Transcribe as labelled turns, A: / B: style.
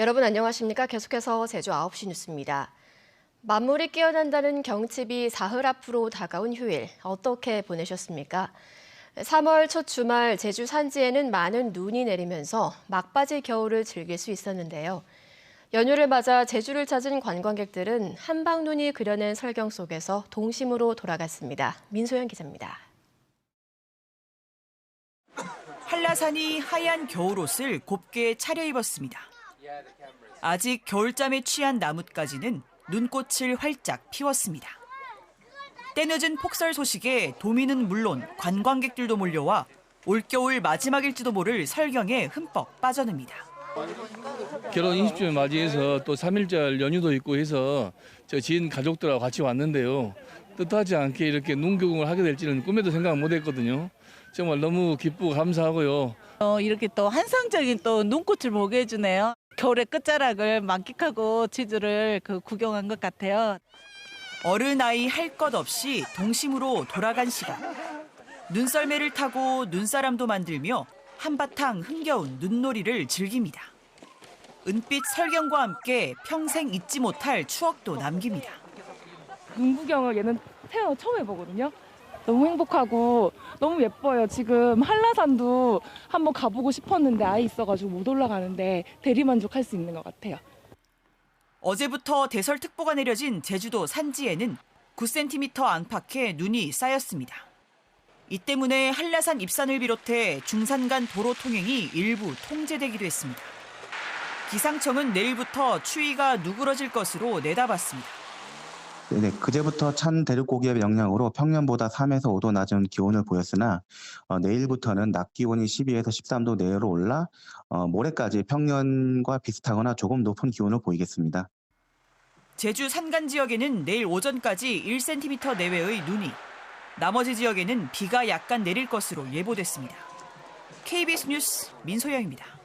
A: 여러분 안녕하십니까? 계속해서 제주 9시 뉴스입니다. 만물이 깨어난다는 경칩이 사흘 앞으로 다가온 휴일 어떻게 보내셨습니까? 3월 첫 주말 제주 산지에는 많은 눈이 내리면서 막바지 겨울을 즐길 수 있었는데요. 연휴를 맞아 제주를 찾은 관광객들은 한방눈이 그려낸 설경 속에서 동심으로 돌아갔습니다. 민소연 기자입니다.
B: 한라산이 하얀 겨울옷을 곱게 차려입었습니다. 아직 겨울잠에 취한 나뭇가지는 눈꽃을 활짝 피웠습니다. 때늦은 폭설 소식에 도민은 물론 관광객들도 몰려와 올겨울 마지막일지도 모를 설경에 흠뻑 빠져듭니다.
C: 결혼 20주년 맞이해서 또 3일절 연휴도 있고 해서 저 지인 가족들하고 같이 왔는데요. 뜻하지 않게 이렇게 눈교공을 하게 될지는 꿈에도 생각 못 했거든요. 정말 너무 기쁘고 감사하고요.
D: 어, 이렇게 또 환상적인 또 눈꽃을 보게 해주네요. 겨울의 끝자락을 만끽하고 제주를 그 구경한 것 같아요.
B: 어른 아이 할 것 없이 동심으로 돌아간 시간. 눈썰매를 타고 눈사람도 만들며 한바탕 흥겨운 눈놀이를 즐깁니다. 은빛 설경과 함께 평생 잊지 못할 추억도 남깁니다.
E: 눈 구경을 얘는 태어나 처음 해보거든요. 너무 행복하고 너무 예뻐요. 지금 한라산도 한번 가보고 싶었는데 아이 있어가지고 못 올라가는데 대리만족할 수 있는 것 같아요.
B: 어제부터 대설특보가 내려진 제주도 산지에는 9cm 안팎의 눈이 쌓였습니다. 이 때문에 한라산 입산을 비롯해 중산 간 도로 통행이 일부 통제되기도 했습니다. 기상청은 내일부터 추위가 누그러질 것으로 내다봤습니다.
F: 네, 그제부터 찬 대륙고기압의 영향으로 평년보다 3에서 5도 낮은 기온을 보였으나 어, 내일부터는 낮 기온이 12에서 13도 내외로 올라 어, 모레까지 평년과 비슷하거나 조금 높은 기온을 보이겠습니다.
B: 제주 산간 지역에는 내일 오전까지 1cm 내외의 눈이, 나머지 지역에는 비가 약간 내릴 것으로 예보됐습니다. KBS 뉴스 민소영입니다.